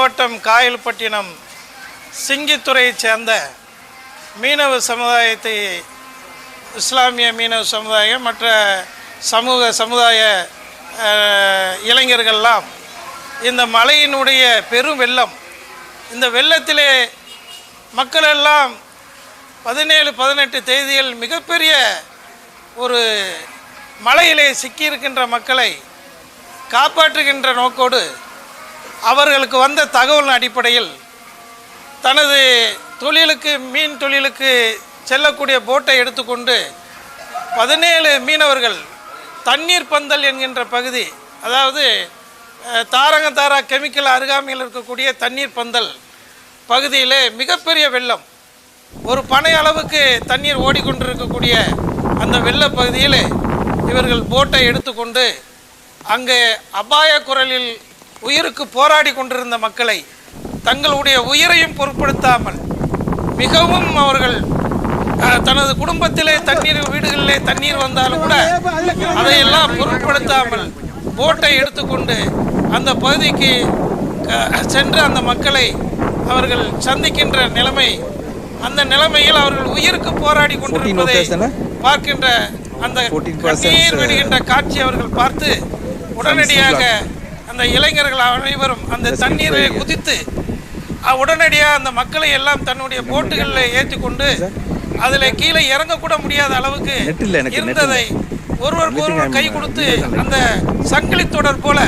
மாவட்டம் காயல்பட்டினம் சிங்கித்துறையைச் சேர்ந்த மீனவ சமுதாயத்தை இஸ்லாமிய மீனவ சமுதாயம் மற்ற சமூக சமுதாய இளைஞர்கள்லாம் இந்த மலையினுடைய பெரும் வெள்ளம். இந்த வெள்ளத்திலே மக்களெல்லாம் பதினேழு பதினெட்டு தேதியில் மிகப்பெரிய ஒரு மலையிலே சிக்கியிருக்கின்ற மக்களை காப்பாற்றுகின்ற நோக்கோடு அவர்களுக்கு வந்த தகவலின் அடிப்படையில் தனது தொழிலுக்கு மீன் தொழிலுக்கு செல்லக்கூடிய போட்டை எடுத்துக்கொண்டு பதினேழு மீனவர்கள் தண்ணீர் பந்தல் என்கின்ற பகுதி அதாவது தாரங்க தாரங்கத்தாரா கெமிக்கல் அருகாமையில் இருக்கக்கூடிய தண்ணீர் பந்தல் பகுதியிலே மிகப்பெரிய வெள்ளம். ஒரு பனை அளவுக்கு தண்ணீர் ஓடிக்கொண்டிருக்கக்கூடிய அந்த வெள்ள பகுதியில் இவர்கள் போட்டை எடுத்துக்கொண்டு அங்கே அபாய குரலில் உயிருக்கு போராடி கொண்டிருந்த மக்களை தங்களுடைய உயிரையும் பொருட்படுத்தாமல் மிகவும் அவர்கள் தனது குடும்பத்திலே தண்ணீர் வீடுகளிலே தண்ணீர் வந்தாலும் கூட அதையெல்லாம் பொருட்படுத்தாமல் போட்டை எடுத்துக்கொண்டு அந்த பகுதிக்கு சென்று அந்த மக்களை அவர்கள் சந்திக்கின்ற நிலைமை அந்த நிலைமையில் அவர்கள் உயிருக்கு போராடி கொண்டிருப்பதை பார்க்கின்ற அந்த கண்ணீர் விடுகின்ற காட்சி அவர்கள் பார்த்து உடனடியாக அந்த இளைஞர்கள் அனைவரும் அந்த தண்ணீரை குதித்து உடனடியாக அந்த மக்களை எல்லாம் தன்னுடைய போட்டுகளில் ஏற்றி கொண்டு அதில் கீழே இறங்கக்கூட முடியாத அளவுக்கு இருந்ததை ஒருவருக்கு ஒருவர் கை கொடுத்து அந்த சங்கிலி தொடர் போல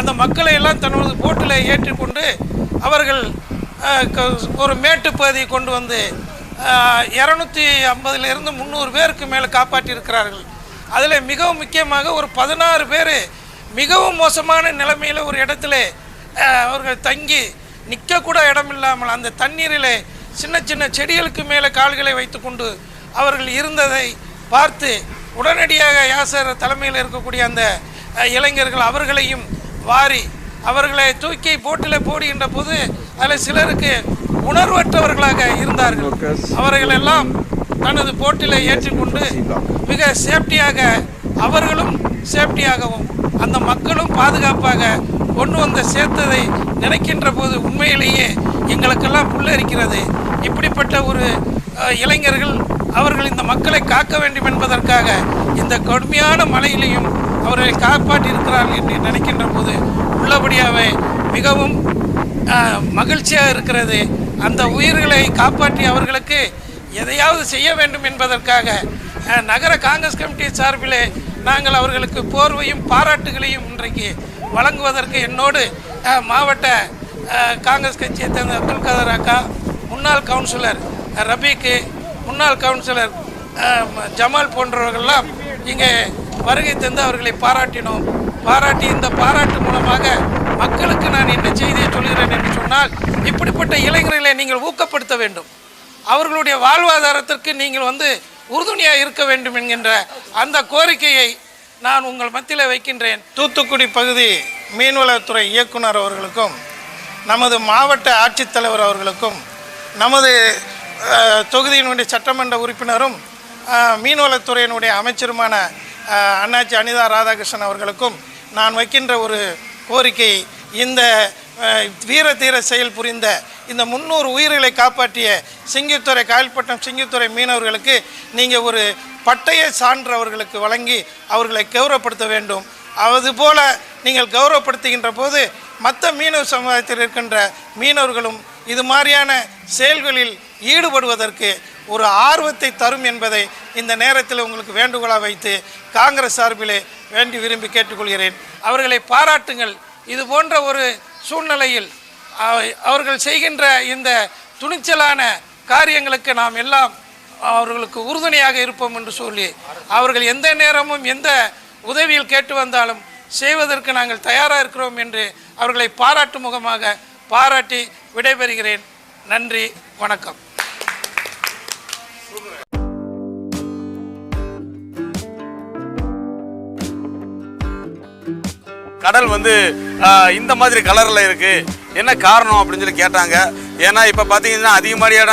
அந்த மக்களை எல்லாம் தன்னோட போட்டில் ஏற்றிக்கொண்டு அவர்கள் ஒரு மேட்டு பகுதியை கொண்டு வந்து இரநூத்தி ஐம்பதுலேருந்து முந்நூறு பேருக்கு மேலே காப்பாற்றியிருக்கிறார்கள். அதில் மிகவும் முக்கியமாக ஒரு பதினாறு பேர் மிகவும் மோசமான நிலைமையில் ஒரு இடத்துல அவர்கள் தங்கி நிற்கக்கூட இடம் இல்லாமல் அந்த தண்ணீரிலே சின்ன சின்ன செடிகளுக்கு மேலே கால்களை வைத்துக்கொண்டு அவர்கள் இருந்ததை பார்த்து உடனடியாக யாசர் தலைமையில் இருக்கக்கூடிய அந்த இளைஞர்கள் அவர்களையும் வாரி அவர்களை தூக்கி போட்டில் போடுகின்ற போது அதில் சிலருக்கு உணர்வற்றவர்களாக இருந்தார்கள். அவர்கள் எல்லாம் தனது போட்டில் ஏற்றிக்கொண்டு மிக சேஃப்டியாக அவர்களும் சேஃப்டியாகவும் அந்த மக்களும் பாதுகாப்பாக கொண்டு வந்து சேர்த்ததை நினைக்கின்ற போது உண்மையிலேயே எங்களுக்கெல்லாம் புல்லரிக்கிறது. இப்படிப்பட்ட ஒரு இளைஞர்கள் அவர்கள் இந்த மக்களை காக்க வேண்டும் என்பதற்காக இந்த கடுமையான மழையிலையும் அவர்களை காப்பாற்றியிருக்கிறார்கள் என்று நினைக்கின்ற போது உள்ளபடியாகவே மிகவும் மகிழ்ச்சியாக இருக்கிறது. அந்த உயிர்களை காப்பாற்றி அவர்களுக்கு எதையாவது செய்ய வேண்டும் என்பதற்காக நகர காங்கிரஸ் கமிட்டி சார்பிலே நாங்கள் அவர்களுக்கு போர்வையும் பாராட்டுகளையும் இன்றைக்கு வழங்குவதற்கு என்னோடு மாவட்ட காங்கிரஸ் கட்சியை சேர்ந்த அப்துல் கதர் அக்கா முன்னாள் கவுன்சிலர் ரபீக்கு முன்னாள் கவுன்சிலர் ஜமால் போன்றவர்கள்லாம் இங்கே வருகை தந்து அவர்களை பாராட்டினோம். பாராட்டி இந்த பாராட்டு மூலமாக மக்களுக்கு நான் என்ன செய்தியை சொல்கிறேன் என்று சொன்னால் இப்படிப்பட்ட இளைஞர்களை நீங்கள் ஊக்கப்படுத்த வேண்டும். அவர்களுடைய வாழ்வாதாரத்திற்கு நீங்கள் வந்து உறுதுணையாக இருக்க வேண்டும் என்கின்ற அந்த கோரிக்கையை நான் உங்கள் மத்தியில் வைக்கின்றேன். தூத்துக்குடி பகுதி மீன்வளத்துறை இயக்குனர் அவர்களுக்கும் நமது மாவட்ட ஆட்சித்தலைவர் அவர்களுக்கும் நமது தொகுதியினுடைய சட்டமன்ற உறுப்பினரும் மீன்வளத்துறையினுடைய அமைச்சருமான அண்ணாச்சி அனிதா ராதாகிருஷ்ணன் அவர்களுக்கும் நான் வைக்கின்ற ஒரு கோரிக்கை இந்த வீர தீர செயல் புரிந்த இந்த முந்நூறு உயிர்களை காப்பாற்றிய சிங்கித்துறை காயல்பட்டம் சிங்கித்துறை மீனவர்களுக்கு நீங்கள் ஒரு பட்டய சான்று அவர்களுக்கு வழங்கி அவர்களை கௌரவப்படுத்த வேண்டும். அதுபோல நீங்கள் கௌரவப்படுத்துகின்ற போது மற்ற மீனவ சமுதாயத்தில் இருக்கின்ற மீனவர்களும் இது மாதிரியான செயல்களில் ஈடுபடுவதற்கு ஒரு ஆர்வத்தை தரும் என்பதை இந்த நேரத்தில் உங்களுக்கு வேண்டுகோளாக வைத்து காங்கிரஸ் சார்பிலே வேண்டி விரும்பி கேட்டுக்கொள்கிறேன். அவர்களை பாராட்டுங்கள். இது போன்ற ஒரு சூழ்நிலையில் அவ- அவர்கள் செய்கின்ற இந்த துணிச்சலான காரியங்களுக்கு நாம் எல்லாம் அவர்களுக்கு உறுதுணையாக இருப்போம் என்று சொல்லி அவர்கள் எந்த நேரமும் எந்த உதவியில் கேட்டு வந்தாலும் செய்வதற்கு நாங்கள் தயாராக இருக்கிறோம் என்று அவர்களை பாராட்டு முகமாக பாராட்டி விடைபெறுகிறேன். நன்றி வணக்கம். கடல் வந்து இந்த மாதிரி கலரில் இருக்குது என்ன காரணம் அப்படின்னு சொல்லி கேட்டாங்க. ஏன்னா இப்போ பார்த்தீங்கன்னா அதிகமாதிரியான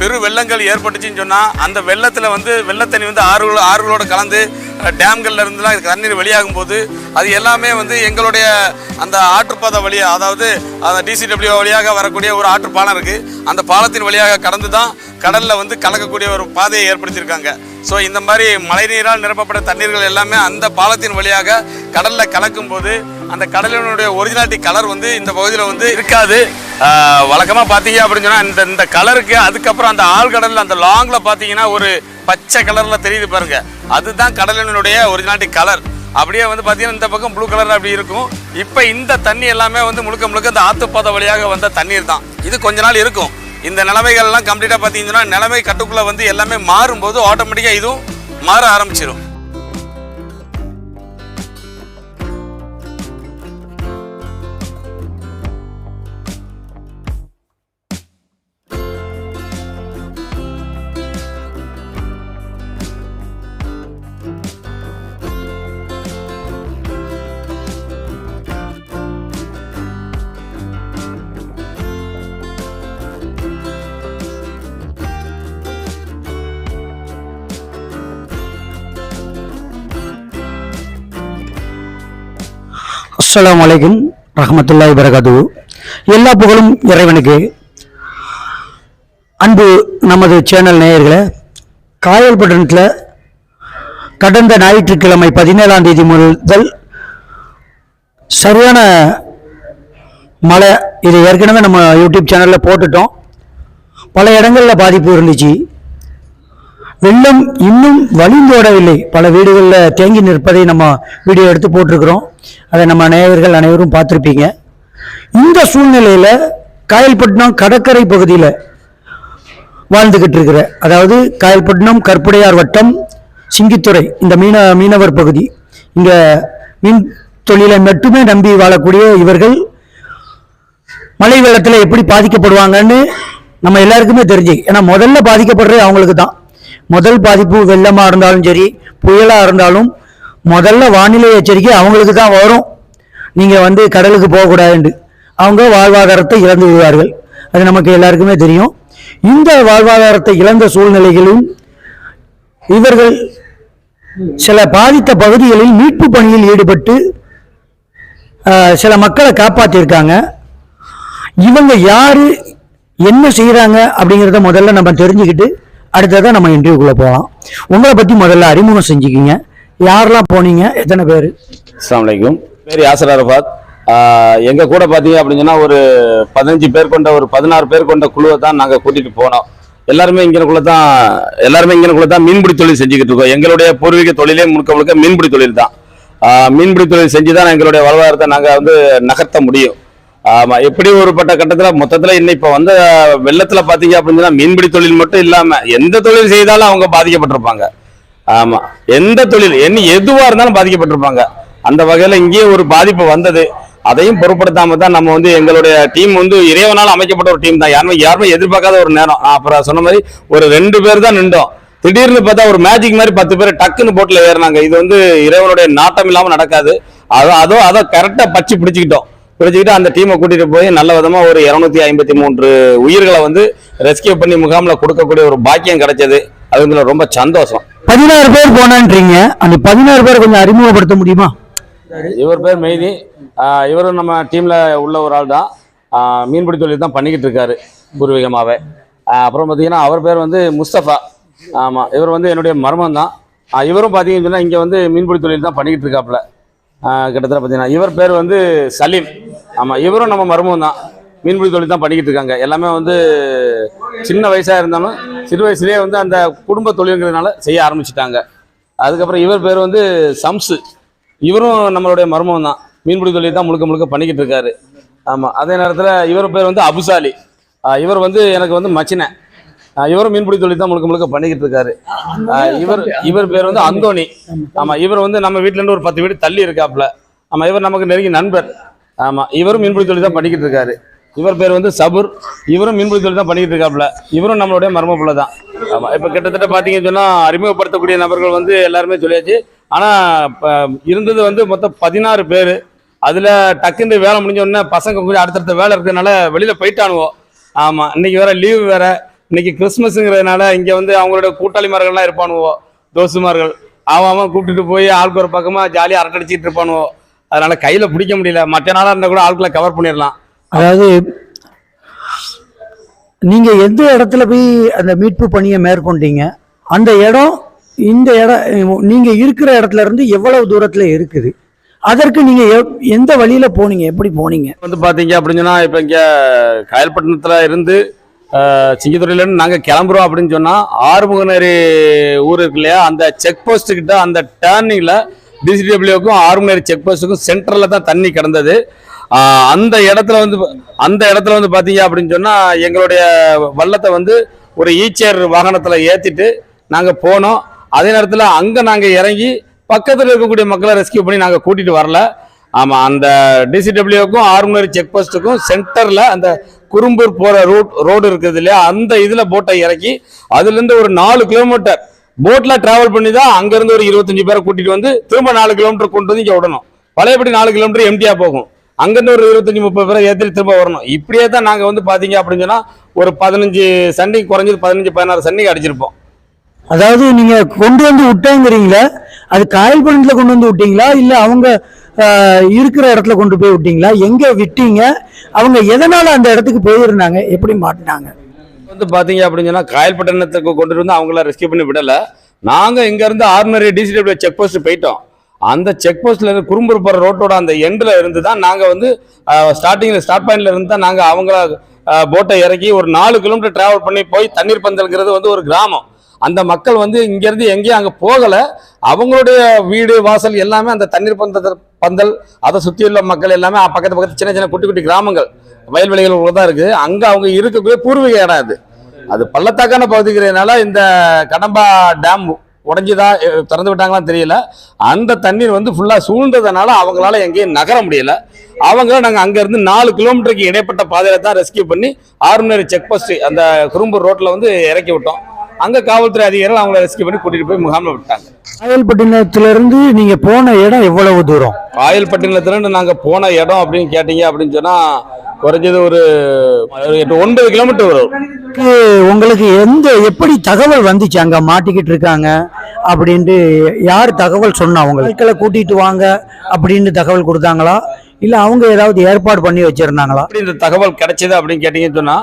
பெரு வெள்ளங்கள் ஏற்பட்டுச்சுன்னு சொன்னால் அந்த வெள்ளத்தில் வந்து வெள்ளத்தண்ணி வந்து ஆறுகளோ ஆறுகளோட கலந்து டேம்கள்ல இருந்துலாம் தண்ணீர் வெளியாகும் போது அது எல்லாமே வந்து எங்களுடைய அந்த ஆற்றுப்பாதை வழியாக அதாவது அந்த டிசிடபிள்யூ வழியாக வரக்கூடிய ஒரு ஆற்று பாலம் இருக்குது அந்த பாலத்தின் வழியாக கடந்து தான் கடலில் வந்து கலக்கக்கூடிய ஒரு பாதையை ஏற்படுத்தியிருக்காங்க. ஸோ இந்த மாதிரி மழைநீரால் நிரப்பப்பட்ட தண்ணீர்கள் எல்லாமே அந்த பாலத்தின் வழியாக கடலில் கலக்கும் போது அந்த கடலினுடைய ஒரிஜினாலிட்டி கலர் வந்து இந்த பகுதியில் வந்து இருக்காது. வழக்கமாக பார்த்தீங்க அப்படின்னு சொன்னால் இந்த இந்த கலருக்கு அதுக்கப்புறம் அந்த ஆழ்கடலில் அந்த லாங்கில் பார்த்தீங்கன்னா ஒரு பச்சை கலரில் தெரியுது பாருங்கள் அதுதான் கடலினுடைய ஒரிஜினாலிட்டி கலர் அப்படியே வந்து பார்த்தீங்கன்னா இந்த பக்கம் ப்ளூ கலர் அப்படி இருக்கும். இப்போ இந்த தண்ணி எல்லாமே வந்து முழுக்க முழுக்க இந்த ஆத்துப்பாதை வழியாக வந்த தண்ணீர் தான் இது கொஞ்ச நாள் இருக்கும். இந்த நிலைமைகள்லாம் கம்ப்ளீட்டாக பார்த்தீங்கன்னா நிலைமை கட்டுக்குள்ளே வந்து எல்லாமே மாறும்போது ஆட்டோமேட்டிக்காக இதுவும் மாற ஆரம்பிச்சிடும் அஸ்லாம் அலைக்கும் ரஹமத்துல்லாஹி வரகாத்து எல்லா புகழும் இறைவனுக்கு. அன்பு நமது சேனல் நேயர்களை காயல்பட்டினத்தில் கடந்த ஞாயிற்றுக்கிழமை பதினேழாம் தேதி முதல் சரியான மழை இது ஏற்கனவே நம்ம யூடியூப் சேனலில் போட்டுட்டோம். பல இடங்களில் பாதிப்பு இருந்துச்சு. வெள்ளம் இன்னும் வழிந்தோடவில்லை. பல வீடுகளில் தேங்கி நிற்பதை நம்ம வீடியோ எடுத்து போட்டிருக்கிறோம். அதை நம்ம நேயர்கள் அனைவரும் பார்த்துருப்பீங்க. இந்த சூழ்நிலையில் காயல்பட்டினம் கடற்கரை பகுதியில் வாழ்ந்துக்கிட்டு இருக்கிற அதாவது காயல்பட்டினம் கற்புடையார் வட்டம் சிங்கித்துறை இந்த மீன மீனவர் பகுதி. இங்கே மீன் தொழிலை மட்டுமே நம்பி வாழக்கூடிய இவர்கள் மழை வெள்ளத்தில் எப்படி பாதிக்கப்படுவாங்கன்னு நம்ம எல்லாருக்குமே தெரிஞ்சு. ஏன்னா முதல்ல பாதிக்கப்படுறது அவங்களுக்கு தான் முதல் பாதிப்பு வெள்ளமாக இருந்தாலும் சரி புயலாக இருந்தாலும் முதல்ல வானிலை எச்சரிக்கை அவங்களுக்கு தான் வரும். நீங்கள் வந்து கடலுக்கு போகக்கூடாதுன்ட்டு. அவங்க வாழ்வாதாரத்தை இழந்து விடுவார்கள். அது நமக்கு எல்லாருக்குமே தெரியும். இந்த வாழ்வாதாரத்தை இழந்த சூழ்நிலைகளிலும் இவர்கள் சில பாதித்த பகுதிகளில் மீட்பு பணியில் ஈடுபட்டு சில மக்களை காப்பாற்றியிருக்காங்க. இவங்க யார் என்ன செய்கிறாங்க அப்படிங்கிறத முதல்ல நம்ம தெரிஞ்சுக்கிட்டு அடுத்ததான் நம்ம இன்டர்வியூக்குள்ளே போகலாம் உங்களை பற்றி முதல்ல அறிமுகம் செஞ்சுக்கிங்க. யாரெல்லாம் போனீங்க? எத்தனை பேர்? அஸ்ஸலாமு அலைக்கும். பேர் யாசர் அரபாத். எங்கள் கூட பார்த்தீங்க அப்படின்னு ஒரு பதினஞ்சு பேர் கொண்ட ஒரு பதினாறு பேர் கொண்ட குழுவை தான் நாங்கள் கூட்டிகிட்டு போனோம். எல்லாருமே இங்கனக்குள்ள தான் எல்லாருமே இங்கனக்குள்ள தான் மீன்பிடி தொழில் செஞ்சுக்கிட்டு இருக்கோம். எங்களுடைய பூர்வீக தொழிலே முழுக்க முழுக்க மீன்பிடி தொழில் தான். மீன்பிடி தொழில் செஞ்சு தான் எங்களுடைய வாழ்வாதாரத்தை நாங்கள் வந்து நகர்த்த முடியும். ஆமா எப்படி ஒருப்பட்ட கட்டத்துல மொத்தத்துல இன்னும் இப்ப வந்து வெள்ளத்துல பாத்தீங்க அப்படின்னு மீன்பிடி தொழில் மட்டும் இல்லாம எந்த தொழில் செய்தாலும் அவங்க பாதிக்கப்பட்டிருப்பாங்க. ஆமா எந்த தொழில் என்ன எதுவா இருந்தாலும் பாதிக்கப்பட்டிருப்பாங்க. அந்த வகையில இங்கேயே ஒரு பாதிப்பு வந்தது. அதையும் பொருட்படுத்தாம தான் நம்ம வந்து எங்களுடைய டீம் வந்து இறைவனால் அமைக்கப்பட்ட ஒரு டீம் தான். யாருமே யாருமே எதிர்பார்க்காத ஒரு நேரம். அப்புறம் சொன்ன மாதிரி ஒரு ரெண்டு பேர் தான் நின்றோம். திடீர்னு பார்த்தா ஒரு மேஜிக் மாதிரி பத்து பேர் டக்குன்னு போட்டில் ஏறினாங்க. இது வந்து இறைவனுடைய நாட்டம் இல்லாமல் நடக்காது. அதோ அதோ அதை கரெக்டாக பச்சு பிடிச்சிக்கிட்டோம். பிடிச்சிக்கிட்டு அந்த டீமை கூட்டிட்டு போய் நல்ல விதமா ஒரு இருநூத்தி ஐம்பத்தி மூன்று உயிர்களை வந்து ரெஸ்கியூ பண்ணி முகாம்ல கொடுக்கக்கூடிய ஒரு பாக்கியம் கிடைச்சது. அதுல ரொம்ப சந்தோஷம். பதினாறு பேர் போனான்றீங்க. அந்த பதினாறு பேரை கொஞ்சம் அறிமுகப்படுத்த முடியுமா? இவர் பேர் மெய்தி. இவரும் நம்ம டீம்ல உள்ள ஒரு ஆள் தான். மீன்பிடி தொழில் தான் பண்ணிக்கிட்டு இருக்காரு பூர்வீகமாவே. அப்புறம் பார்த்தீங்கன்னா அவர் பேர் வந்து முஸ்தபா. ஆமாம் இவர் வந்து என்னுடைய மர்மம் தான் இவரும் பார்த்தீங்கன்னு சொன்னா இங்கே வந்து மீன்பிடி தொழில் தான் பண்ணிக்கிட்டு இருக்காப்புல. கிட்டத்தட்ட பார்த்தீங்கன்னா இவர் பேர் வந்து சலீம். ஆமாம் இவரும் நம்ம மர்மம் தான். மீன்பிடி தொழில் தான் பண்ணிக்கிட்டு இருக்காங்க. எல்லாமே வந்து சின்ன வயசாக இருந்தாலும் சிறு வயசுலேயே வந்து அந்த குடும்ப தொழிலுங்கிறதுனால செய்ய ஆரம்பிச்சிட்டாங்க. அதுக்கப்புறம் இவர் பேர் வந்து சம்ஸு இவரும் நம்மளுடைய மர்மம் தான். மீன்பிடி தொழில் தான் முழுக்க முழுக்க பண்ணிக்கிட்டு இருக்காரு. ஆமாம் அதே நேரத்தில் இவர் பேர் வந்து அபுசாலி. இவர் வந்து எனக்கு வந்து மச்சினை இவரும் மீன்பிடி தொழில் தான் முழுக்க முழுக்க பண்ணிக்கிட்டு இருக்காரு. இவர் இவர் பேர் வந்து அந்தோணி. ஆமாம் இவர் வந்து நம்ம இருந்து ஒரு பத்து வீடு தள்ளி இருக்காப்புல. ஆமாம் இவர் நமக்கு நெருங்கிய நண்பர். ஆமாம் இவரும் மீன்பிடி தொழில் தான் பண்ணிக்கிட்டு இருக்காரு. இவர் பேர் வந்து சபுர். இவரும் மீன்பிடி தொழில் தான் பண்ணிக்கிட்டு இருக்காப்புல. இவரும் நம்மளுடைய மர்ம புள்ள தான். ஆமாம் இப்போ கிட்டத்தட்ட பார்த்தீங்கன்னு சொன்னால் அறிமுகப்படுத்தக்கூடிய நபர்கள் வந்து எல்லாருமே சொல்லியாச்சு. ஆனால் இப்போ இருந்தது வந்து மொத்தம் பதினாறு பேர். அதில் டக்குன்னு வேலை முடிஞ்ச உடனே பசங்க கொஞ்சம் அடுத்தடுத்த வேலை இருக்கிறதுனால வெளியில் போயிட்டானுவோம் ஆமாம் இன்னைக்கு வேற லீவு வேற. இன்னைக்கு கிறிஸ்மஸுங்கிறதுனால இங்கே வந்து அவங்களோட கூட்டாளிமார்கள்லாம் இருப்பானுவோ தோசுமார்கள். அவன் அவன் கூப்பிட்டுட்டு போய் ஆளுக்கு ஒரு பக்கமாக ஜாலியாக அரட்டடிச்சிட்டு இருப்பானுவோ. அதனால கையில் பிடிக்க முடியல. மற்ற நாளாக இருந்தால் கூட ஆட்களை கவர் பண்ணிடலாம். அதாவது நீங்க எந்த இடத்துல போய் அந்த மீட்பு பணியை மேற்கொண்டீங்க? அந்த இடம் இந்த இடம் நீங்க இருக்கிற இடத்துல இருந்து எவ்வளவு தூரத்துல இருக்குது? அதற்கு நீங்க எந்த வழியில போனீங்க? எப்படி போனீங்க? வந்து பார்த்தீங்க அப்படின்னு சொன்னால் இப்போ இங்கே காயல்பட்டினத்தில் இருந்து சிங்கத்துறையிலேருந்து நாங்கள் கிளம்புறோம் அப்படின்னு சொன்னால் ஆறுமுகநேரி ஊர் இருக்கு இல்லையா? அந்த செக் போஸ்ட்டுக்கிட்ட அந்த டேர்னிங்கில் டிசிடபிள்யூக்கும் ஆறுமுகநேரி செக் போஸ்ட்டுக்கும் சென்டரில் தான் தண்ணி கிடந்தது. அந்த இடத்துல வந்து அந்த இடத்துல வந்து பார்த்தீங்க அப்படின்னு சொன்னால் எங்களுடைய வள்ளத்தை வந்து ஒரு ஈச்சர் வாகனத்தில் ஏற்றிட்டு நாங்கள் போனோம். அதே நேரத்தில் அங்கே நாங்கள் இறங்கி பக்கத்தில் இருக்கக்கூடிய மக்களை ரெஸ்கியூ பண்ணி நாங்கள் கூட்டிகிட்டு வரல. ஆமாம் அந்த டிசிடபிள்யூக்கும் ஆறுமுறை செக் போஸ்ட்டுக்கும் சென்டரில் அந்த குறும்பூர் போகிற ரூட் ரோடு இருக்குது இல்லையா? அந்த இதில் போட்டை இறக்கி அதுலேருந்து ஒரு நாலு கிலோமீட்டர் போட்டில் ட்ராவல் பண்ணி தான் அங்கேருந்து ஒரு இருபத்தஞ்சு பேரை கூட்டிகிட்டு வந்து திரும்ப நாலு கிலோமீட்டர் கொண்டு வந்து இங்கே விடணும். பழையபடி நாலு கிலோமீட்டர் எம்டியாக போகும். அங்கேருந்து ஒரு இருபத்தஞ்சி முப்பது பேரை ஏற்றி திரும்ப வரணும். இப்படியே தான் நாங்கள் வந்து பார்த்தீங்க அப்படின்னு சொன்னால் ஒரு பதினஞ்சு சண்டைக்கு குறைஞ்சது பதினஞ்சு பதினாறு சண்டைக்கு அடிச்சிருப்போம். அதாவது நீங்கள் கொண்டு வந்து விட்டேங்கிறீங்களா? அது காயல் பணத்தில் கொண்டு வந்து விட்டீங்களா? இல்லை அவங்க இருக்கிற இடத்துல கொண்டு போய் விட்டீங்களா? எங்கே விட்டீங்க? அவங்க எதனால் அந்த இடத்துக்கு போயிருந்தாங்க? எப்படி மாட்டினாங்க? வந்து பார்த்தீங்க அப்படின்னு சொன்னால் காயல்பட்டணத்துக்கு கொண்டு வந்து அவங்கள ரெஸ்கியூ பண்ணி விடலை. நாங்கள் இங்கேருந்து ஆர்டினரி டிசிடபிள்யூ செக் போஸ்ட் போயிட்டோம். அந்த செக் போஸ்ட்ல இருந்து குறும்பூர் ரோட்டோட அந்த எண்டில் இருந்து தான் நாங்கள் வந்து ஸ்டார்டிங்கில் ஸ்டார்ட் பாயிண்ட்ல இருந்து தான் நாங்கள் அவங்கள போட்டை இறக்கி ஒரு நாலு கிலோமீட்டர் டிராவல் பண்ணி போய் தண்ணீர் பந்தல்ங்கிறது வந்து ஒரு கிராமம். அந்த மக்கள் வந்து இங்கேருந்து எங்கேயும் அங்கே போகலை. அவங்களுடைய வீடு வாசல் எல்லாமே அந்த தண்ணீர் பந்தல் பந்தல் அதை சுற்றியுள்ள மக்கள் எல்லாமே பக்கத்து பக்கத்து சின்ன சின்ன குட்டி குட்டி கிராமங்கள். வயல்வெளிகள் தான் இருக்குது அங்கே அவங்க இருக்கக்கூடிய பூர்வீக இடம் அது. அது பள்ளத்தாக்கான பகுதிக்கிறதுனால இந்த கடம்பா டேம் உடஞ்சுதா திறந்து விட்டாங்களான்னு தெரியல. அந்த தண்ணீர் வந்து ஃபுல்லாக சூழ்ந்ததுனால அவங்களால எங்கேயும் நகர முடியல. அவங்க நாங்கள் அங்கேருந்து நாலு கிலோமீட்டருக்கு இடைப்பட்ட பாதையில தான் ரெஸ்கியூ பண்ணி ஆறுநேரி செக் போஸ்ட் அந்த குறும்பூர் ரோட்டில் வந்து இறக்கி விட்டோம். அங்கே காவல்துறை அதிகாரிகள் அவங்கள ரெஸ்கியூ பண்ணி கூட்டிகிட்டு போய் முகாமில் விட்டாங்க. காயல்பட்டினத்துல இருந்து நீங்க போன இடம் எவ்வளவு தூரம்? காயல்பட்டினத்துலேருந்து நாங்கள் போன இடம் அப்படின்னு கேட்டீங்க அப்படின்னு சொன்னால் குறைஞ்சது ஒரு ஒன்பது கிலோமீட்டர் வரும். உங்களுக்கு எந்த எப்படி தகவல் வந்துச்சு? அங்க மாட்டிக்கிட்டு இருக்காங்க அப்படின்ட்டு யார் தகவல் சொன்னா? உங்களுக்கு ஆட்களை கூட்டிட்டு வாங்க அப்படின்னு தகவல் கொடுத்தாங்களா? இல்ல அவங்க ஏதாவது ஏற்பாடு பண்ணி வச்சிருந்தாங்களா? இந்த தகவல் கிடைச்சது அப்படின்னு கேட்டீங்கன்னு சொன்னா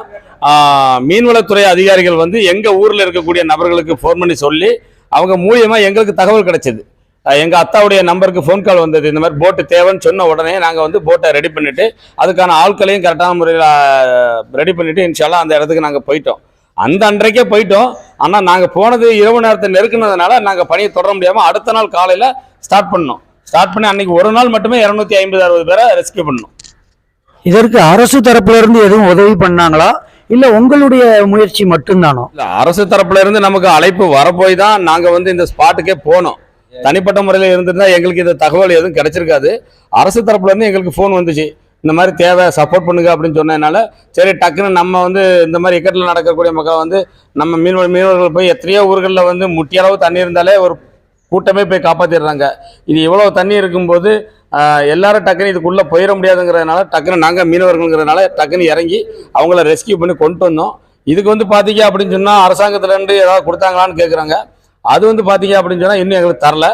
மீன்வளத்துறை அதிகாரிகள் வந்து எங்கள் ஊரில் இருக்கக்கூடிய நபர்களுக்கு ஃபோன் பண்ணி சொல்லி அவங்க மூலியமாக எங்களுக்கு தகவல் கிடச்சிது. எங்கள் அத்தாவுடைய நம்பருக்கு ஃபோன் கால் வந்தது. இந்த மாதிரி போட்டு தேவைன்னு சொன்ன உடனே நாங்கள் வந்து போட்டை ரெடி பண்ணிவிட்டு அதுக்கான ஆட்களையும் கரெக்டான முறையில் ரெடி பண்ணிவிட்டு இன்ஷால்லா அந்த இடத்துக்கு நாங்கள் போயிட்டோம். அந்த அன்றைக்கே போயிட்டோம். ஆனால் நாங்கள் போனது இரவு நேரத்தை நெருக்கினதுனால நாங்கள் பணியை தொடர முடியாமல் அடுத்த நாள் காலையில் ஸ்டார்ட் பண்ணோம். ஸ்டார்ட் பண்ணி அன்னைக்கு ஒரு நாள் மட்டுமே இரநூத்தி ஐம்பது அறுபது பேரை ரெஸ்கியூ பண்ணோம். இதற்கு அரசு தரப்புல இருந்து எதுவும் உதவி பண்ணாங்களா? இல்ல உங்களுடைய முயற்சி மட்டும்தானோ? இல்ல அரசு தரப்புல இருந்து நமக்கு அழைப்பு வரப்போய் தான் நாங்க வந்து இந்த ஸ்பாட்டுக்கே போனோம். தனிப்பட்ட முறையில் இருந்திருந்தா எங்களுக்கு இந்த தகவல் எதுவும் கிடைச்சிருக்காது. அரசு தரப்புல இருந்து எங்களுக்கு ஃபோன் வந்துச்சு. இந்த மாதிரி தேவை சப்போர்ட் பண்ணுங்க அப்படின்னு சொன்னதுனால சரி டக்குன்னு நம்ம வந்து இந்த மாதிரி இக்கட்டில் நடக்கக்கூடிய மக்கள் வந்து நம்ம மீனவர் மீனவர்கள் போய் எத்தனையோ ஊர்களில் வந்து முட்டியளவு தண்ணி இருந்தாலே ஒரு கூட்டமே போய் காப்பாற்றிடுறாங்க இது இவ்வளோ தண்ணி இருக்கும்போது எல்லாரும் டக்குன்னு இதுக்குள்ளே போயிட முடியாதுங்கிறதுனால டக்குன்னு நாங்கள் மீனவர்கள்ங்கிறதுனால டக்குன்னு இறங்கி அவங்கள ரெஸ்கியூ பண்ணி கொண்டு வந்தோம். இதுக்கு வந்து பார்த்தீங்க அப்படின்னு சொன்னால் அரசாங்கத்துலேருந்து ஏதாவது கொடுத்தாங்களான்னு கேட்குறாங்க அது வந்து பார்த்தீங்க அப்படின்னு சொன்னால் இன்னும் எங்களுக்கு தரல.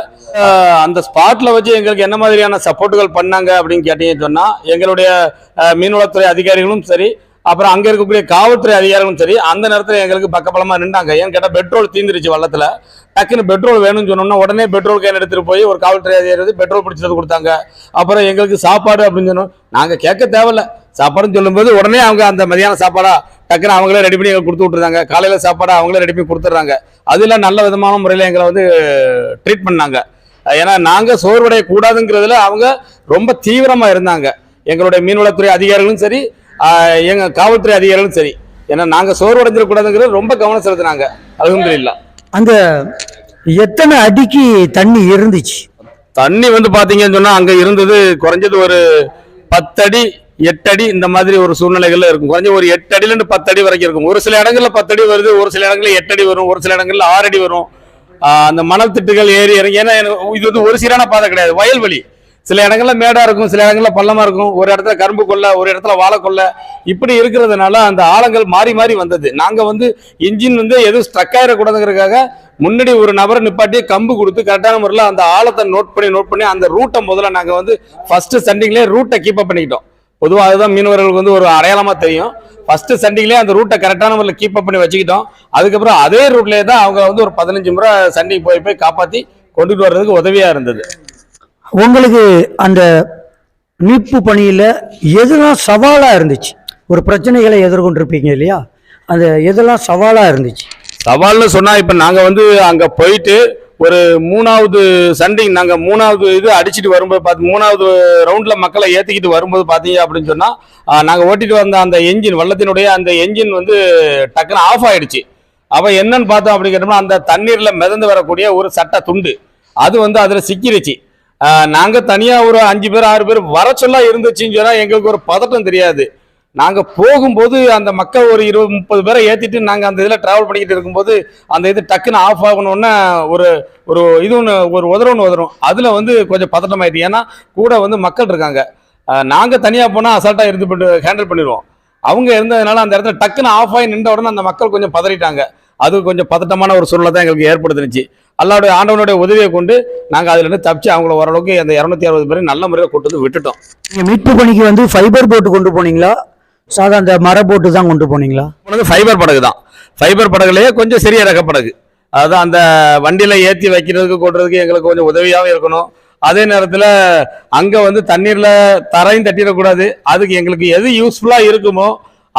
அந்த ஸ்பாட்டில் வச்சு எங்களுக்கு என்ன மாதிரியான சப்போர்ட்டுகள் பண்ணாங்க அப்படின்னு கேட்டீங்கன்னு சொன்னால் எங்களுடைய மீன்வளத்துறை அதிகாரிகளும் சரி அப்புறம் அங்கே இருக்கக்கூடிய காவல்துறை அதிகாரிகளும் சரி அந்த நேரத்தில் எங்களுக்கு பக்கபலமாக நின்றாங்க ஏன்னு கேட்டால் பெட்ரோல் தீந்துருச்சு வள்ளத்தில். டக்குன்னு பெட்ரோல் வேணும்னு சொன்னோம்னா உடனே பெட்ரோல் கேன் எடுத்துகிட்டு போய் ஒரு காவல்துறை அதிகாரி வந்து பெட்ரோல் பிடிச்சது கொடுத்தாங்க. அப்புறம் எங்களுக்கு சாப்பாடு அப்படின்னு சொன்னோம். நாங்கள் கேட்க தேவையில்ல. சாப்பாடுன்னு சொல்லும்போது உடனே அவங்க அந்த மதியான சாப்பாடா டக்குன்னு அவங்களே ரெடி பண்ணி கொடுத்து விட்டுருந்தாங்க. காலையில் சாப்பாடா அவங்களே ரெடி பண்ணி கொடுத்துட்றாங்க. அதில் நல்ல விதமான முறையில் எங்களை வந்து ட்ரீட் பண்ணாங்க. ஏன்னா நாங்கள் சோர்வடைய கூடாதுங்கிறதுல அவங்க ரொம்ப தீவிரமாக இருந்தாங்க. எங்களுடைய மீன்வளத்துறை அதிகாரிகளும் சரி ஆஹ் எங்க காவல்துறை அதிகாரிகளும் சரி. ஏன்னா நாங்கள் சோர்வடைஞ்சிடக்கூடாதுங்கிறது ரொம்ப கவனம் செலுத்தினாங்க. அலமதுல்லா அந்த எத்தனை அடிக்கு தண்ணி இருந்துச்சு? தண்ணி வந்து பாத்தீங்கன்னு சொன்னா அங்க இருந்தது குறைஞ்சது ஒரு பத்தடி எட்டடி இந்த மாதிரி ஒரு சூழ்நிலைகள்ல இருக்கும். குறைஞ்ச ஒரு எட்டு அடில இருந்து பத்து அடி வரைக்கும் இருக்கும். ஒரு சில இடங்கள்ல பத்து அடி வருது ஒரு சில இடங்கள்ல எட்டு அடி வரும் ஒரு சில இடங்கள்ல ஆறு அடி வரும் அந்த மணல் திட்டுகள் ஏறி இறங்கி ஏன்னா இது வந்து ஒரு சீரான பாதை கிடையாது. வயல்வெளி. சில இடங்கள்ல மேடா இருக்கும் சில இடங்கள்ல பள்ளமா இருக்கும். ஒரு இடத்துல கரும்பு கொள்ள ஒரு இடத்துல வாழை கொள்ள. இப்படி இருக்கிறதுனால அந்த ஆழங்கள் மாறி மாறி வந்தது. நாங்க வந்து இன்ஜின் வந்து எதுவும் ஸ்ட்ரக் ஆயிடக்கூடாதுங்கிறதுக்காக முன்னாடி ஒரு நபரை நிப்பாட்டி கம்பு கொடுத்து கரெக்டான முறையில் அந்த ஆழத்தை நோட் பண்ணி நோட் பண்ணி அந்த ரூட்டை முதல்ல நாங்கள் வந்து ஃபர்ஸ்ட் சண்டிங்லேயே ரூட்டை கீப் அப் பண்ணிக்கிட்டோம். பொதுவாக அதுதான் மீனவர்களுக்கு வந்து ஒரு அடையாளமாக தெரியும். ஃபர்ஸ்ட் சண்டிங்லேயே அந்த ரூட்டை கரெக்டான முறையில் கீப் அப் பண்ணி வச்சுக்கிட்டோம். அதுக்கப்புறம் அதே ரூட்லேயே தான் அவங்க வந்து ஒரு பதினஞ்சு முறை சண்டிங் போய் போய் காப்பாற்றி கொண்டுட்டு வர்றதுக்கு உதவியாக இருந்தது. உங்களுக்கு அந்த மீட்பு பணியில் எதெல்லாம் சவாலாக இருந்துச்சு? ஒரு பிரச்சனைகளை எதிர்கொண்டிருப்பீங்க இல்லையா? அந்த எதெல்லாம் சவாலாக இருந்துச்சு? சவால்னு சொன்னால் இப்போ நாங்கள் வந்து அங்கே போயிட்டு ஒரு மூணாவது சண்டிங் நாங்கள் மூணாவது இது அடிச்சிட்டு வரும்போது பார்த்து மூணாவது ரவுண்டில் மக்களை ஏற்றிக்கிட்டு வரும்போது பார்த்தீங்க அப்படின்னு சொன்னால் நாங்கள் ஓட்டிகிட்டு ஓட்டிட்டு வந்த அந்த என்ஜின் வள்ளத்தினுடைய அந்த என்ஜின் வந்து டக்குன்னு ஆஃப் ஆயிடுச்சு. அப்போ என்னன்னு பார்த்தோம் அப்படி கேட்டோம்னா அந்த தண்ணீரில் மிதந்து வரக்கூடிய ஒரு சட்ட துண்டு அது வந்து அதில் சிக்கிருச்சு. நாங்க தனியா ஒரு அஞ்சு பேர் ஆறு பேர் வர சொல்லா இருந்துச்சுன்னு சொன்னா எங்களுக்கு ஒரு பதட்டம் தெரியாது. நாங்க போகும்போது அந்த மக்கள் ஒரு இருபது முப்பது பேரை ஏத்திட்டு நாங்க அந்த இதுல டிராவல் பண்ணிக்கிட்டு இருக்கும்போது அந்த இது டக்குன்னு ஆஃப் ஆகணும்னா ஒரு ஒரு இது ஒன்று ஒரு உதற ஒன்று உதறும். அதுல வந்து கொஞ்சம் பதட்டம் ஆயிடுது ஏன்னா கூட வந்து மக்கள் இருக்காங்க. நாங்க தனியா போனா அசால்ட்டா இருந்து போட்டு ஹேண்டில் பண்ணிடுவோம். அவங்க இருந்ததுனால அந்த இடத்துல டக்குன்னு ஆஃப் ஆகி நின்ற உடனே அந்த மக்கள் கொஞ்சம் பதறிட்டாங்க. அது கொஞ்சம் பதட்டமான ஒரு சூழ்நிலை தான் எங்களுக்கு ஏற்படுத்துனுச்சு. அல்லாவுடைய ஆண்டவனுடைய உதவியை கொண்டு நாங்க அதுல இருந்து தப்பிச்சு அவங்கள ஓரளவுக்கு அந்த இரநூத்தி அறுபது பேரை நல்ல முறையில் கொண்டு வந்து விட்டுட்டோம். நீங்கள் மீட்பு பணிக்கு வந்து ஃபைபர் போட்டு கொண்டு போனீங்களா? சாதா அந்த மர போட்டு தான் கொண்டு போனீங்களா? போனது ஃபைபர் படகு தான். ஃபைபர் படகுலயே கொஞ்சம் சிறிய ரக படகு. அதான் அந்த வண்டியில ஏத்தி வைக்கிறதுக்கு கொட்டுறதுக்கு எங்களுக்கு கொஞ்சம் உதவியாகவும் இருக்கணும். அதே நேரத்துல அங்க வந்து தண்ணீர்ல தரையும் தட்டிடக்கூடாது. அதுக்கு எங்களுக்கு எது யூஸ்ஃபுல்லா இருக்குமோ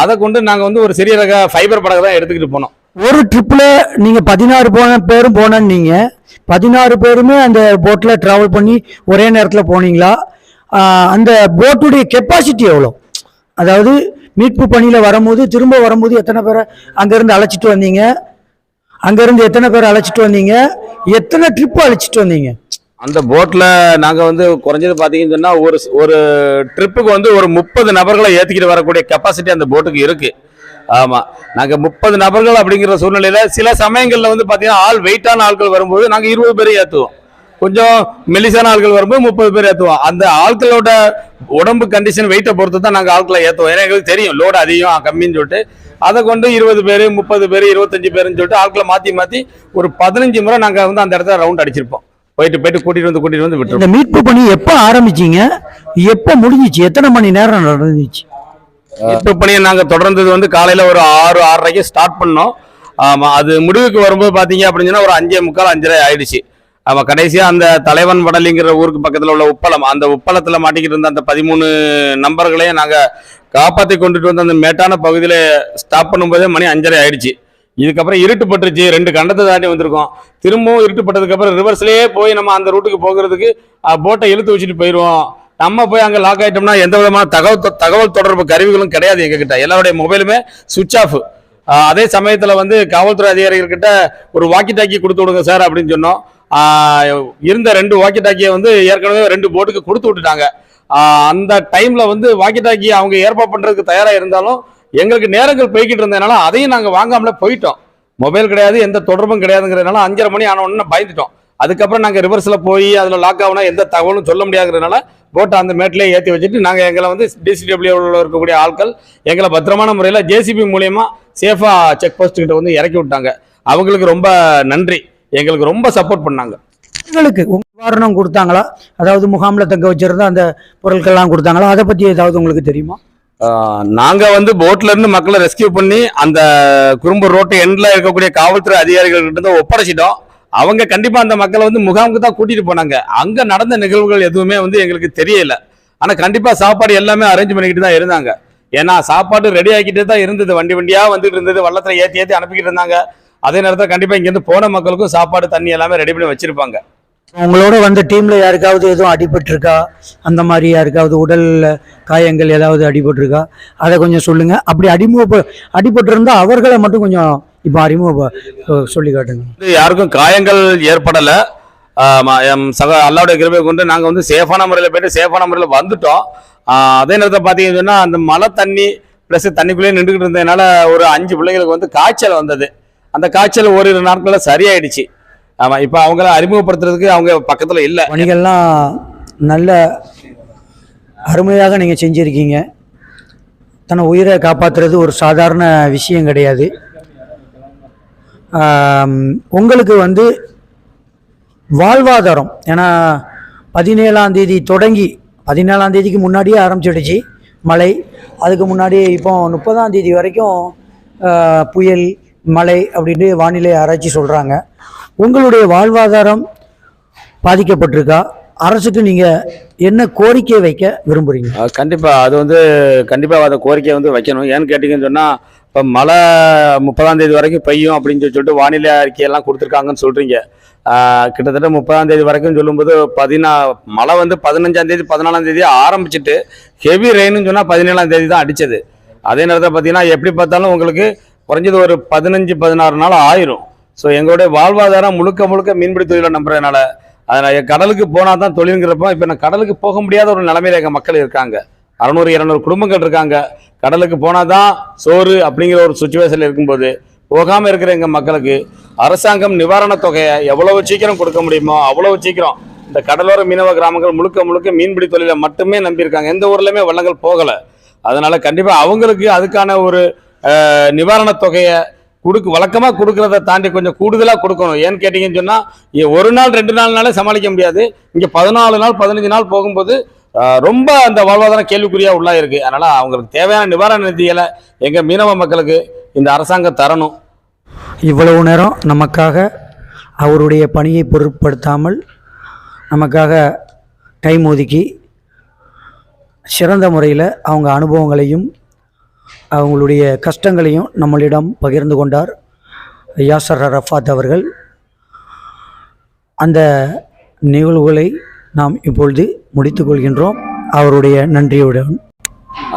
அதை கொண்டு நாங்க வந்து ஒரு சிறிய ரக ஃபைபர் படகு தான் எடுத்துக்கிட்டு போனோம். ஒரு ட்ரிப்பில் நீங்கள் பதினாறு போன பேரும் போனேன்னு நீங்கள் பதினாறு பேருமே அந்த போட்டில் ட்ராவல் பண்ணி ஒரே நேரத்தில் போனீங்களா? அந்த போட்டுடைய கெப்பாசிட்டி எவ்வளோ? அதாவது மீட்பு பணியில் வரும்போது திரும்ப வரும்போது எத்தனை பேரை அங்கேருந்து அழைச்சிட்டு வந்தீங்க? அங்கேருந்து எத்தனை பேரை அழைச்சிட்டு வந்தீங்க? எத்தனை ட்ரிப்பு அழைச்சிட்டு வந்தீங்க? அந்த போட்டில் நாங்கள் வந்து குறைஞ்சது பார்த்தீங்கன்னு சொன்னால் ஒரு ஒரு ட்ரிப்புக்கு வந்து ஒரு முப்பது நபர்களை ஏற்றிக்கிட்டு வரக்கூடிய கெப்பாசிட்டி அந்த போட்டுக்கு இருக்குது ஆமாம் நாங்கள் முப்பது நபர்கள் அப்படிங்கிற சூழ்நிலையில் சில சமயங்களில் வந்து பார்த்தீங்கன்னா ஆள் வெயிட்டான ஆட்கள் வரும்போது நாங்கள் இருபது பேரை ஏற்றுவோம் கொஞ்சம் மெலிசான ஆட்கள் வரும்போது முப்பது பேர் ஏற்றுவோம் அந்த ஆட்களோட உடம்பு கண்டிஷன் வெயிட்டை பொறுத்து தான் நாங்கள் ஆட்களை ஏற்றுவோம் ஏன்னா எங்களுக்கு தெரியும் லோடு அதிகம் கம்மின்னு சொல்லிட்டு. அதை கொண்டு இருபது பேர் முப்பது பேர் இருபத்தஞ்சு பேருன்னு சொல்லிட்டு ஆட்களை மாற்றி மாற்றி ஒரு பதினஞ்சு முறை நாங்கள் வந்து அந்த இடத்துல ரவுண்ட் அடிச்சிருப்போம். போயிட்டு போயிட்டு கூட்டிட்டு வந்து கூட்டிட்டு வந்து விட்டுருவோம். இந்த மீட்பு பணி எப்போ ஆரம்பிச்சீங்க? எப்போ முடிஞ்சிச்சு? எத்தனை மணி நேரம் நடந்துச்சு? இப்போ பணியை நாங்க தொடர்ந்தது வந்து காலையில ஒரு ஆறு ஆறரைக்கு ஸ்டார்ட் பண்ணோம். ஆமா அது முடிவுக்கு வரும்போது பாத்தீங்க அப்படின்னு சொன்னா ஒரு அஞ்சே முக்கால் அஞ்சரை ஆயிடுச்சு. ஆமா கடைசியா அந்த தலைவன் வடலிங்கிற ஊருக்கு பக்கத்துல உள்ள உப்பளம் அந்த உப்பளத்தில் மாட்டிக்கிட்டு இருந்த அந்த பதிமூணு நம்பர்களையும் நாங்க காப்பாற்றி கொண்டுட்டு வந்து அந்த மேட்டான பகுதியில ஸ்டாப் பண்ணும்போதே மணி அஞ்சரை ஆயிடுச்சு. இதுக்கப்புறம் இருட்டு பட்டுருச்சு ரெண்டு கண்டத்தை தாண்டி வந்திருக்கோம். திரும்பவும் இருட்டு பட்டதுக்கு அப்புறம் ரிவர்ஸ்லயே போய் நம்ம அந்த ரூட்டுக்கு போகிறதுக்கு போட்டை இழுத்து வச்சுட்டு போயிடுவோம் நம்ம போய் அங்கே லாக் ஆகிட்டோம்னா எந்த விதமான தகவல் தகவல் தொடர்பு கருவிகளும் கிடையாது எங்ககிட்ட. எல்லாருடைய மொபைலுமே சுவிட்ச் ஆஃப் அதே சமயத்தில் வந்து காவல்துறை அதிகாரிகள்கிட்ட ஒரு வாக்கி டாக்கி கொடுத்து விடுங்க சார் அப்படின்னு சொன்னோம். இருந்த ரெண்டு வாக்கி டாக்கியை வந்து ஏற்கனவே ரெண்டு போட்டுக்கு கொடுத்து விட்டுட்டாங்க. அந்த டைமில் வந்து வாக்கி டாக்கி அவங்க ஏற்பாடு பண்ணுறதுக்கு தயாராக இருந்தாலும் எங்களுக்கு நேரங்கள் போய்கிட்டு இருந்ததுனால அதையும் நாங்கள் வாங்காமலே போயிட்டோம். மொபைல் கிடையாது எந்த தொடர்பும் கிடையாதுங்கிறதுனால அஞ்சரை மணி ஆன உடனே பயந்துட்டோம். அதுக்கப்புறம் நாங்க ரிவர்ஸ்ல போய் அதுல லாக் ஆகுனா எந்த தகவலும் சொல்ல முடியாதுங்கிறதுனால போட்டை அந்த மேட்லயே ஏத்தி வச்சுட்டு நாங்க எங்களை வந்து டிசிடபிள்யூ இருக்கக்கூடிய ஆட்கள் எங்களை பத்திரமான முறையில ஜேசிபி மூலியமா சேஃபா செக் போஸ்ட் கிட்ட வந்து இறக்கி விட்டாங்க. அவங்களுக்கு ரொம்ப நன்றி. எங்களுக்கு ரொம்ப சப்போர்ட் பண்ணாங்க. உங்களுக்கு உங்க நிவாரணம் கொடுத்தாங்களா? அதாவது முகாமில் தங்க வச்சிருந்த அந்த பொருட்கள்லாம் கொடுத்தாங்களா? அதை பற்றி ஏதாவது உங்களுக்கு தெரியுமா? ஆஹ் நாங்க வந்து போட்ல இருந்து மக்களை ரெஸ்கியூ பண்ணி அந்த குறும்பு ரோட்டு எண்ட்ல இருக்கக்கூடிய காவல்துறை அதிகாரிகள் கிட்ட இருந்து ஒப்படைச்சிட்டோம். அவங்க கண்டிப்பா அந்த மக்களை வந்து முகாமுக்கு தான் கூட்டிட்டு போனாங்க. அங்க நடந்த நிகழ்வுகள் எதுவுமே வந்து எங்களுக்கு தெரியல. ஆனா கண்டிப்பா சாப்பாடு எல்லாமே அரேஞ்ச் பண்ணிக்கிட்டு தான் இருந்தாங்க. ஏன்னா சாப்பாடு ரெடி ஆகிக்கிட்டே தான் இருந்தது. வண்டி வண்டியா வந்துட்டு இருந்தது. வள்ளத்துல ஏத்தி ஏத்தி அனுப்பிக்கிட்டு இருந்தாங்க. அதே நேரத்தில் கண்டிப்பா இங்கேருந்து போன மக்களுக்கும் சாப்பாடு தண்ணி எல்லாமே ரெடி பண்ணி வச்சிருப்பாங்க. உங்களோட வந்த டீம்ல யாருக்காவது எதுவும் அடிபட்டிருக்கா? அந்த மாதிரி யாருக்காவது உடல் காயங்கள் ஏதாவது அடிபட்டிருக்கா? அதை கொஞ்சம் சொல்லுங்க. அப்படி அடிமுக அடிபட்டிருந்தா அவர்களை மட்டும் கொஞ்சம் இப்போ அறிமுக சொல்லி காட்டுங்க. யாருக்கும் காயங்கள் ஏற்படல. சக அல்லாவுடைய கிருபை கொண்டு நாங்க வந்து சேஃபான முறையில் போயிட்டு சேஃபான முறையில் வந்துட்டோம். அதே நேரத்தில் பார்த்தீங்கன்னு அந்த மழை தண்ணி ப்ளஸ் தண்ணிக்குள்ளேயே நின்றுக்கிட்டு இருந்ததுனால ஒரு அஞ்சு பிள்ளைங்களுக்கு வந்து காய்ச்சல் வந்தது. அந்த காய்ச்சல் ஓரிரு நாட்களில் சரியாயிடுச்சு. ஆமா இப்போ அவங்கள அறிமுகப்படுத்துறதுக்கு அவங்க பக்கத்துல இல்லை. பணிகள்லாம் நல்ல அருமையாக நீங்கள் செஞ்சுருக்கீங்க. தன்னை உயிரை காப்பாற்றுறது ஒரு சாதாரண விஷயம் கிடையாது. உங்களுக்கு வந்து வாழ்வாதாரம். ஏன்னா பதினேழாம் தேதி தொடங்கி பதினேழாம் தேதிக்கு முன்னாடியே ஆரம்பிச்சிடுச்சு மழை. அதுக்கு முன்னாடி இப்போ முப்பதாம் தேதி வரைக்கும் புயல் மழை அப்படின்ட்டு வானிலை ஆராய்ச்சி சொல்கிறாங்க உங்களுடைய வாழ்வாதாரம் பாதிக்கப்பட்டிருக்கா? அரசுக்கு நீங்கள் என்ன கோரிக்கை வைக்க விரும்புகிறீங்க கண்டிப்பாக அது வந்து கண்டிப்பாக அதை கோரிக்கையை வந்து வைக்கணும். ஏன்னு கேட்டிங்கன்னு சொன்னால் இப்போ மழை முப்பதாம் தேதி வரைக்கும் பெய்யும் அப்படின்னு சொல்லி சொல்லிட்டு வானிலை அறிக்கையெல்லாம் கொடுத்துருக்காங்கன்னு சொல்கிறீங்க கிட்டத்தட்ட முப்பதாம் தேதி வரைக்கும் சொல்லும்போது பதினா மழை வந்து பதினஞ்சாம் தேதி பதினாலாம் தேதி ஆரம்பிச்சிட்டு ஹெவி ரெயின்னு சொன்னால் பதினேழாம் தேதி தான் அடித்தது அதே நேரத்தில் பார்த்தீங்கன்னா எப்படி பார்த்தாலும் உங்களுக்கு குறைஞ்சது ஒரு பதினஞ்சு பதினாறு நாள் ஆயிரும். ஸோ எங்களுடைய வாழ்வாதாரம் முழுக்க முழுக்க மீன்பிடி தொழிலை நம்புறதுனால அதனால் கடலுக்கு போனால் தான் தொழிலுங்கிறப்ப இப்போ நான் கடலுக்கு போக முடியாத ஒரு நிலைமையில எங்கள் மக்கள் இருக்காங்க. அறநூறு இரநூறு குடும்பங்கள் இருக்காங்க. கடலுக்கு போனால் தான் சோறு அப்படிங்கிற ஒரு சுச்சுவேஷனில் இருக்கும்போது போகாமல் இருக்கிற எங்கள் மக்களுக்கு அரசாங்கம் நிவாரணத் தொகையை எவ்வளவு சீக்கிரம் கொடுக்க முடியுமோ அவ்வளவு சீக்கிரம் இந்த கடலோர மீனவ கிராமங்கள் முழுக்க முழுக்க மீன்பிடி தொழிலை மட்டுமே நம்பியிருக்காங்க. எந்த ஊர்லேயுமே வள்ளங்கள் போகலை. அதனால் கண்டிப்பாக அவங்களுக்கு அதுக்கான ஒரு நிவாரணத் தொகையை கொடுக்கு வழக்கமாக கொடுக்குறத தாண்டி கொஞ்சம் கூடுதலாக கொடுக்கணும். ஏன்னு கேட்டிங்கன்னு சொன்னால் ஒரு நாள் ரெண்டு நாள்னாலே சமாளிக்க முடியாது. இங்கே பதினாலு நாள் பதினஞ்சு நாள் போகும்போது ரொம்ப அந்த வாழ்வாதாரம் கேள்விக்குறியாக உள்ளா இருக்கு. அதனால் அவங்களுக்கு தேவையான நிவாரண நிதிகளை எங்கள் மீனவ மக்களுக்கு இந்த அரசாங்கம் தரணும். இவ்வளவு நேரம் நமக்காக அவருடைய பணியை பொருட்படுத்தாமல் நமக்காக டைம் ஒதுக்கி சிறந்த முறையில் அவங்க அனுபவங்களையும் அவங்களுடைய கஷ்டங்களையும் நம்மளிடம் பகிர்ந்து கொண்டார் யாசர் ரஃபாத் அவர்கள். அந்த நிகழ்வுகளை நாம் இப்பொழுது முடித்துக்கொள்கின்றோம். அவருடைய நன்றியுடன்.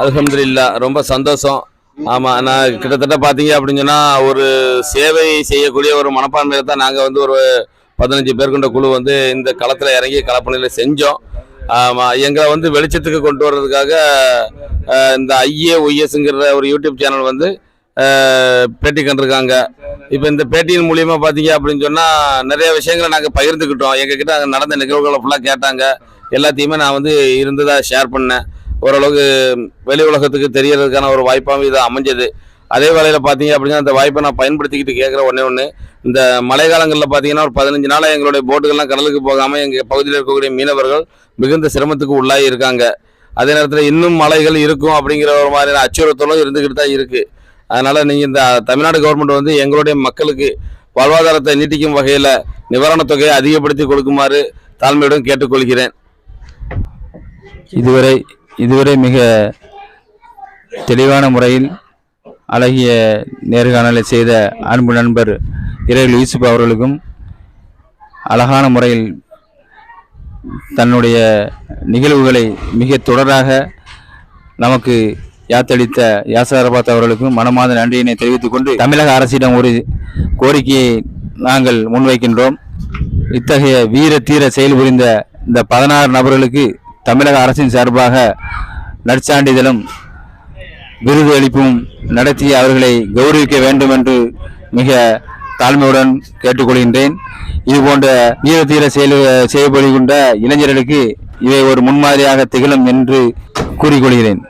அல்ஹம்துலில்லா ரொம்ப சந்தோஷம். ஆமாம் நான் கிட்டத்தட்ட பார்த்தீங்க அப்படின்னு சொன்னால் ஒரு சேவை செய்யக்கூடிய ஒரு மனப்பான்மையில தான் நாங்கள் வந்து ஒரு பதினஞ்சு பேர் கொண்ட குழு வந்து இந்த களத்தில் இறங்கி களப்பணியில் செஞ்சோம். ஆமாம் எங்களை வந்து வெளிச்சத்துக்கு கொண்டு வர்றதுக்காக இந்த ஐஏ ஒய்எஸ்ங்கிற ஒரு யூடியூப் சேனல் வந்து பேட்டி கண்டிருக்காங்க. இப்போ இந்த பேட்டியின் மூலியமாக பார்த்தீங்க அப்படின்னு சொன்னால் நிறைய விஷயங்களை நாங்கள் பகிர்ந்துக்கிட்டோம். எங்ககிட்ட அங்கே நடந்த நிகழ்வுகளை ஃபுல்லாக கேட்டாங்க. எல்லாத்தையுமே நான் வந்து இருந்ததாக ஷேர் பண்ணேன். ஓரளவுக்கு வெளி உலகத்துக்கு தெரியறதுக்கான ஒரு வாய்ப்பாகவும் இது அமைஞ்சது. அதே வேலையில் பார்த்தீங்க அப்படின்னா அந்த வாய்ப்பை நான் பயன்படுத்திக்கிட்டு கேட்குற ஒன்றே ஒன்று இந்த மழை காலங்களில் பார்த்தீங்கன்னா ஒரு பதினஞ்சு நாளாக எங்களுடைய போட்டுகள்லாம் கடலுக்கு போகாமல் எங்கள் பகுதியில் இருக்கக்கூடிய மீனவர்கள் மிகுந்த சிரமத்துக்கு உள்ளாகி இருக்காங்க. அதே நேரத்தில் இன்னும் மழைகள் இருக்கும் அப்படிங்கிற ஒரு மாதிரியான அச்சுறுத்தலும் இருந்துக்கிட்டு தான் இருக்குது அதனால் நீங்கள் இந்த தமிழ்நாடு கவர்மெண்ட் வந்து எங்களுடைய மக்களுக்கு வாழ்வாதாரத்தை நீட்டிக்கும் வகையில் நிவாரணத் தொகையை அதிகப்படுத்தி கொடுக்குமாறு தாழ்மையுடன் கேட்டுக்கொள்கிறேன். இதுவரை இதுவரை மிக தெளிவான முறையில் அழகிய நேர்காணலை செய்த அன்பு நண்பர் இரவில் யூசுப் அவர்களுக்கும் அழகான முறையில் தன்னுடைய நிகழ்வுகளை மிக தொடராக நமக்கு யாத்தளித்த யாசர் அவர்களுக்கும் மனமாத நன்றியினை தெரிவித்துக் கொண்டு தமிழக அரசிடம் ஒரு கோரிக்கையை நாங்கள் முன்வைக்கின்றோம். இத்தகைய வீர தீர செயல் புரிந்த இந்த பதினாறு நபர்களுக்கு தமிழக அரசின் சார்பாக நற்சான்றிதழும் விருது அளிப்பும் நடத்தி அவர்களை கௌரவிக்க வேண்டும் என்று மிக தாழ்மையுடன் கேட்டுக்கொள்கின்றேன். இது போன்ற வீர செயல் செய்யப்படுகின்ற இளைஞர்களுக்கு இவை ஒரு முன்மாதிரியாக திகழும் என்று கூறிக்கொள்கிறேன்.